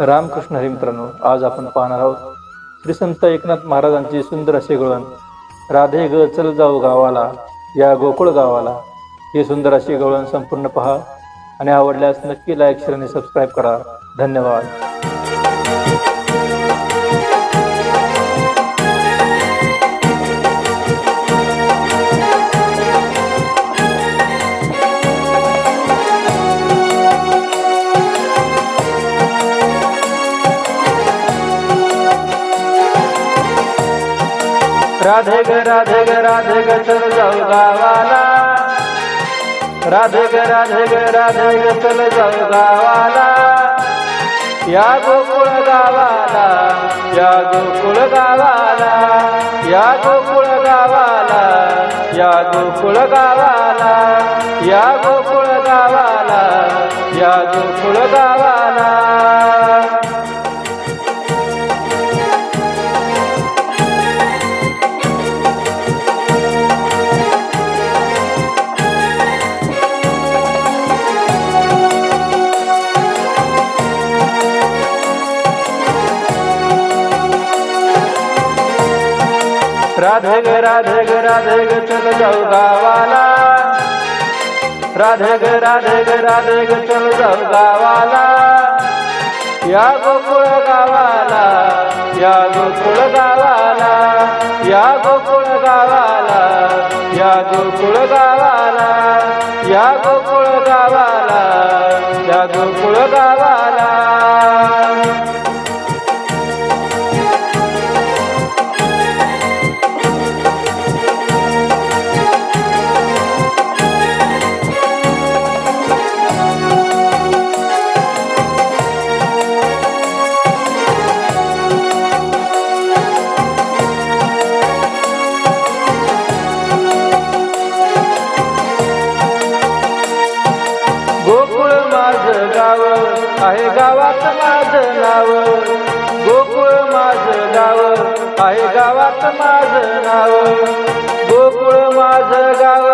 रामकृष्ण हरिमित्रांनो आज आपण पाहणार आहोत श्री संत एकनाथ महाराजांची सुंदर असे गळण. राधे ग चल जाऊ गावाला या गोकुळ गावाला. हे सुंदर असे गळण संपूर्ण पहा आणि आवडल्यास नक्की लाईक शेअर आणि सबस्क्राईब करा. धन्यवाद. राधे ग राधे ग राधे ग चल जाऊ गावाला. राधे ग राधे ग राधे ग चल जाऊ गावाला. या गोकुळ गावाला या गोकुळ गावाला या गोकुळ गावाला या गोकुळ गावाला या गोकुळ गावाला या गोकुळ गावाला. राधे ग राधे ग राधे ग चल जाऊ गावाला. राधे ग राधे ग राधे ग चल जाऊ गावाला. या गोकुळ गावाला या गोकुळ गावाला. या गोकुळ गावाला या गोकुळ गावाला. या गोकुळ गावाला या गोकुळ गावाला. आहे गावात माझं नाव. गोकुळ माझं गाव. आहे गावात माझं नाव. गोकुळ माझं गाव.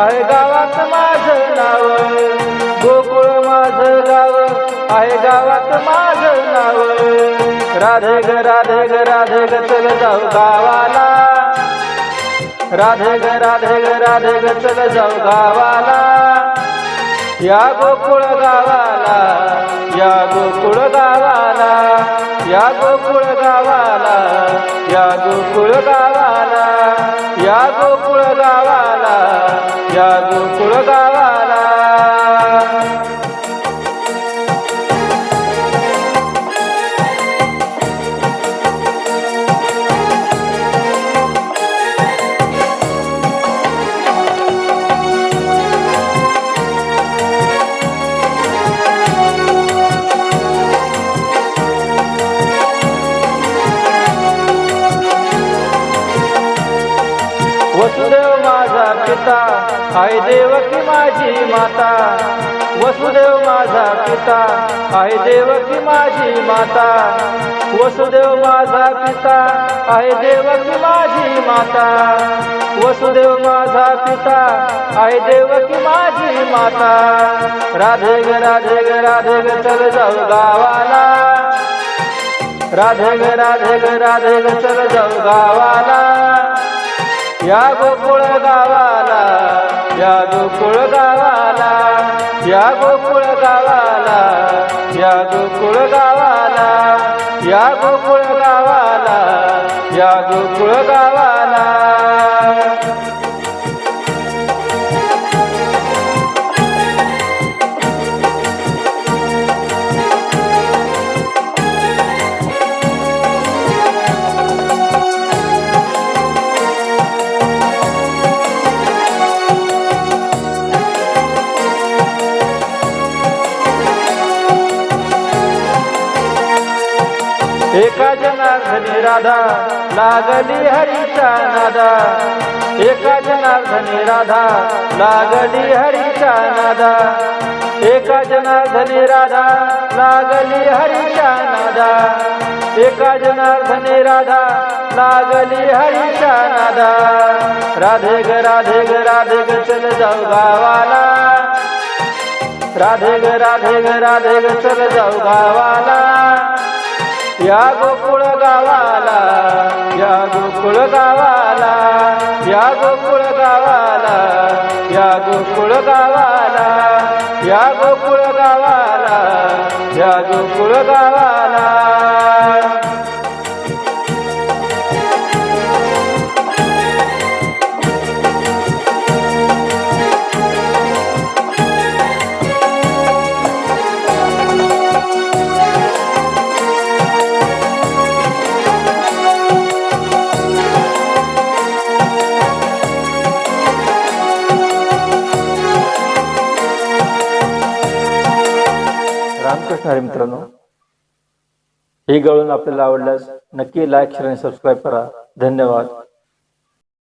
आहे गावात माझं नाव. गोकुळ माझं गाव. आहे गावात माझं नाव. राधे ग राधे ग राधे ग चल जाऊ गावाला. राधे ग राधे ग राधे ग चल जाऊ गावाला. या गोकुळ गावाला. या गोकुळ गावाला या गोकुळ गावाला या गोकुळ गावाला या गोकुळ गावाला या गोकुळ गावाला पिता आहे देवकी माझी माता वसुदेव माझा पिता. आहे देवकी माझी माता वसुदेव माझा पिता. आहे देवकी माझी माता वसुदेव माझा पिता. आहे देवकी माझी माता. राधे ग राधे ग राधे ग चल जाऊ गावाला. राधे ग राधे ग राधे ग चल जाऊ गावाला. या गोकुळ गावाला. या गोकुळ गावाला या गोकुळ गावाला या गोकुळ गावाला या गोकुळ गावाला या गोकुळ गावाला. एका जनार्दनी राधा लागली हरीचा नादा. एका जनार्दनी राधा लागली हरीचा नादा. एका जनार्दनी राधा लागली हरीचा नादा. एका जनार्दनी राधा लागली हरीचा नादा. राधे ग राधे ग राधे ग चल जाऊ गावाला. राधे ग राधे ग राधे ग चल जाऊ गावाला. या गोकुळ गावाला या गोकुळ गावाला या गोकुळ गावाला या गोकुळ गावाला या गोकुळ गावाला या गोकुळ गावाला. रामकृष्ण हरी मित्रांनो हे गळून आपल्याला आवडल्यास नक्की लाईक शेअर आणि सबस्क्राईब करा. धन्यवाद.